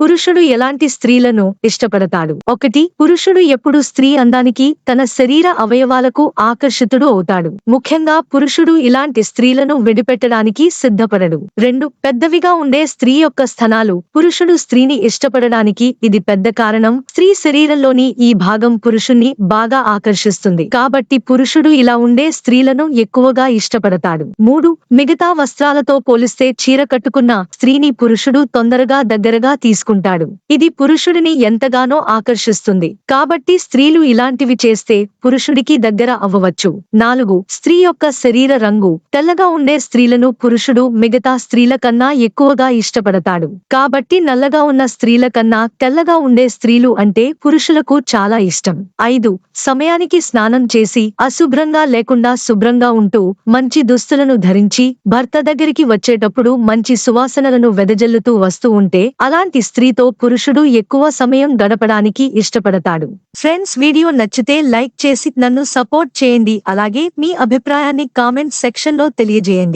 పురుషుడు ఎలాంటి స్త్రీలను ఇష్టపడతాడు? ఒకటి పురుషుడు ఎప్పుడు స్త్రీ అందానికి తన శరీర అవయవాలకు ఆకర్షితుడు అవుతాడు. ముఖ్యంగా పురుషుడు ఇలాంటి స్త్రీలను విడిపెట్టడానికి సిద్ధపడడు. రెండు పెద్దవిగా ఉండే స్త్రీ యొక్క స్థనాలు పురుషుడు స్త్రీని ఇష్టపడడానికి ఇది పెద్ద కారణం. స్త్రీ శరీరంలోని ఈ భాగం పురుషుణ్ణి బాగా ఆకర్షిస్తుంది. కాబట్టి పురుషుడు ఇలా ఉండే స్త్రీలను ఎక్కువగా ఇష్టపడతాడు. మూడు మిగతా వస్త్రాలతో పోలిస్తే చీర కట్టుకున్న స్త్రీని పురుషుడు తొందరగా దగ్గరగా తీసుకు చేసుకుంటాడు ఇది పురుషుడిని ఎంతగానో ఆకర్షిస్తుంది. కాబట్టి స్త్రీలు ఇలాంటివి చేస్తే పురుషుడికి దగ్గర అవ్వవచ్చు. నాలుగు స్త్రీ యొక్క శరీర రంగు. తెల్లగా ఉండే స్త్రీలను పురుషుడు మిగతా స్త్రీల కన్నా ఎక్కువగా ఇష్టపడతాడు. కాబట్టి నల్లగా ఉన్న స్త్రీల కన్నా తెల్లగా ఉండే స్త్రీలు అంటే పురుషులకు చాలా ఇష్టం. ఐదు సమయానికి స్నానం చేసి అశుభ్రంగా లేకుండా శుభ్రంగా ఉంటూ మంచి దుస్తులను ధరించి భర్త దగ్గరికి వచ్చేటప్పుడు మంచి సువాసనలను వెదజల్లుతూ వస్తూ ఉంటే అలాంటి స్త్రీతో పురుషుడు ఎక్కువ సమయం గడపడానికి ఇష్టపడతాడు. ఫ్రెండ్స్ వీడియో నచ్చితే లైక్ చేసి నన్ను సపోర్ట్ చేయండి. అలాగే మీ అభిప్రాయాన్ని కామెంట్ సెక్షన్లో తెలియజేయండి.